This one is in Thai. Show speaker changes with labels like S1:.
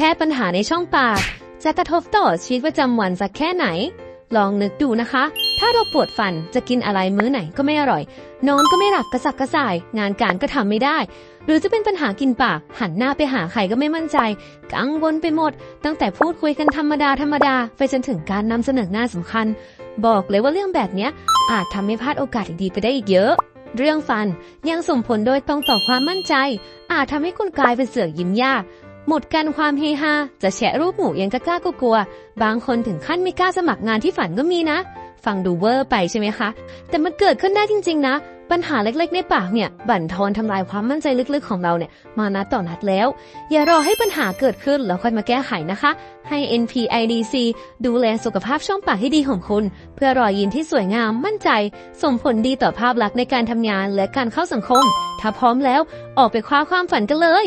S1: ค่ปัญหาในช่องปาก จะกระทบต่อชีวิตประจำวันสักแค่ไหน ลองนึกดูนะคะ ถ้าเราปวดฟันจะกินอะไรมื้อไหนก็ไม่อร่อย นอนก็ไม่หลับกระสับกระส่าย งานการก็ทำไม่ได้ หรือจะเป็นปัญหากินปาก หันหน้าไปหาใครก็ไม่มั่นใจ กังวลไปหมด ตั้งแต่พูดคุยกันธรรมดาธรรมดาไปจนถึงการนำเสนองานสำคัญ บอกเลยว่าเรื่องแบบนี้อาจทำให้พลาดโอกาสดีๆไปได้อีกเยอะเรื่องฟันยังส่งผลโดยตรงต่อความมั่นใจ อาจทำให้คุณกลายเป็นเสือกยิ้มยาก หมดกันความเฮฮาจะแชะรูปหมูยังกล้ากลัวๆบางคนถึงขั้นไม่กล้าสมัครงานที่ฝันก็มีนะ ฟังดูเวอร์ไปใช่ไหมคะ แต่มันเกิดขึ้นได้จริง ๆ นะ ปัญหาเล็กๆ ในปากเนี่ย บั่นทอนทำลายความมั่นใจลึกๆของเราเนี่ย มานัดต่อนัดแล้ว อย่ารอให้ปัญหาเกิดขึ้นแล้วค่อยมาแก้ไขนะคะ ให้ NPIDC ดูแลสุขภาพช่องปากให้ดีของคุณ เพื่อรอยยิ้มที่สวยงามมั่นใจ ส่งผลดีต่อภาพลักษณ์ในการทำงานและการเข้าสังคม ถ้าพร้อมแล้ว ออกไปคว้าความฝันกันเลย